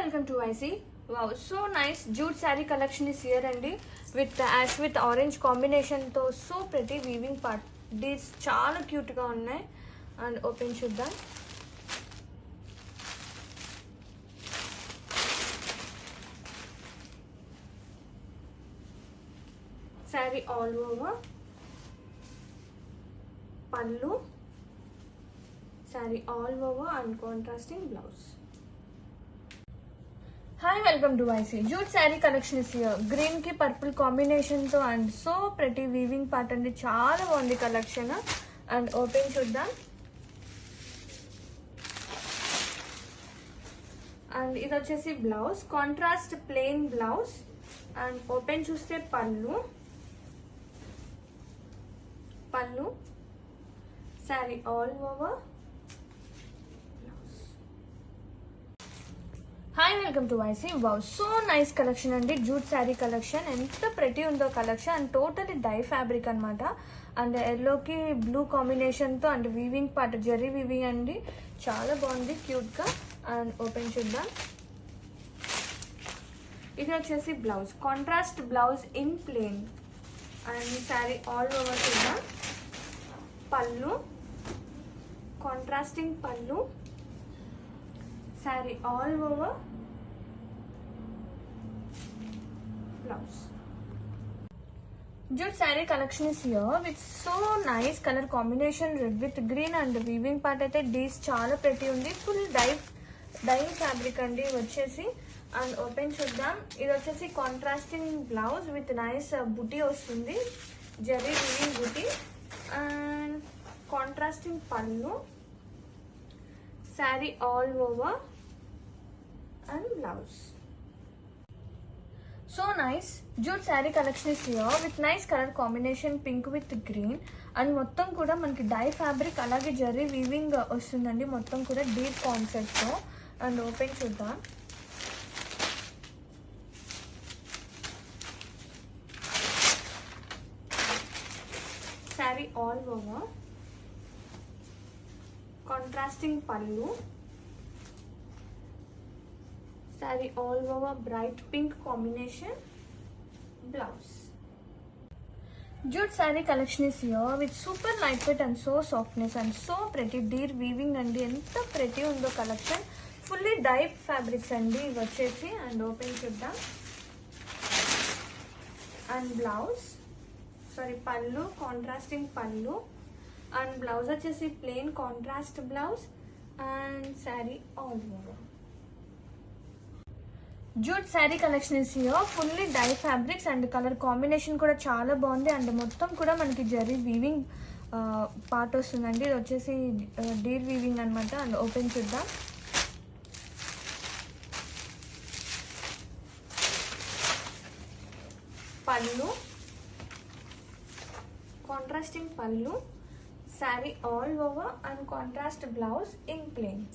Welcome to IC. Wow so nice jute sari collection is here అండి with ash with orange కాంబినేషన్తో so ప్రతి weaving part డీస్ చాలా క్యూట్గా ఉన్నాయి. అండ్ ఓపెన్ చూద్దాం. శారీ ఆల్ ఓవర్ పళ్ళు sari all over and contrasting blouse hi welcome to IC jute sari collection is గ్రీన్కి పర్పుల్ కాంబినేషన్తో అండ్ సో ప్రతి వీవింగ్ పార్ట్ అండి చాలా బాగుంది కలెక్షన్ అండ్ ఓపెన్ చూద్దాం అండ్ ఇది వచ్చేసి blouse contrast plain blouse and open చూస్తే పళ్ళు పళ్ళు sari all over hi welcome to YC wow so nice collection అండి. జూట్ శారీ కలెక్షన్ ఎంత ప్రతి ఉందో collection and totally dye fabric అనమాట అండ్ ఎల్లోకి బ్లూ కాంబినేషన్తో and weaving part zari weaving అండి. చాలా బాగుంది క్యూట్గా అండ్ ఓపెన్ చూద్దాం. ఇది వచ్చేసి blouse contrast blouse in plain and sari all over చూద్దాం. పళ్ళు. కాంట్రాస్టింగ్ పళ్ళు. Sari all over blouse jute sari collection is here with so nice colour combination red with green and weaving part అయితే డీస్ చాలా పెట్టి ఉంది. ఫుల్ డై డై ఫ్యాబ్రిక్ అండి వచ్చేసి. అండ్ ఓపెన్ చూద్దాం. ఇది వచ్చేసి కాంట్రాస్టింగ్ బ్లౌజ్ విత్ నైస్ బుటీ వస్తుంది. Zari weaving buti and contrasting పళ్ళు. Sari all over and blouse so nice jute sari collection is here with nice colour combination pink with green and మొత్తం కూడా మనకి డై ఫ్యాబ్రిక్ అలాగే zari weaving వస్తుందండి. మొత్తం కూడా deep కాన్సెప్ట్తో అండ్ ఓపెన్ చూద్దాం. శారీ ఆల్ ఓవర్ కాంట్రాస్టింగ్ పళ్ళు. Sari all over bright pink combination blouse jute sari collection is here with super light weight and so softness and so ప్రతి డీర్ వీవింగ్ అండి ఎంత ప్రతి ఉందో కలెక్షన్ ఫుల్లీ డైప్ ఫ్యాబ్రిక్స్ అండి. ఇవి వచ్చేసి అండ్ ఓపెన్ చూద్దాం. అండ్ బ్లౌజ్ సారీ పళ్ళు కాంట్రాస్టింగ్ పళ్ళు. అండ్ బ్లౌజ్ వచ్చేసి plain contrast blouse and sari all over jute sari collection is here fully dye fabrics and colour combination కూడా చాలా బాగుంది. అండ్ మొత్తం కూడా మనకి జరీ వీవింగ్ పార్ట్ వస్తుందండి. ఇది వచ్చేసి డీర్ వీవింగ్ అనమాట అండ్ ఓపెన్ చూద్దాం. పళ్ళు. కాంట్రాస్టింగ్ పళ్ళు. sari all over and contrast blouse in plain.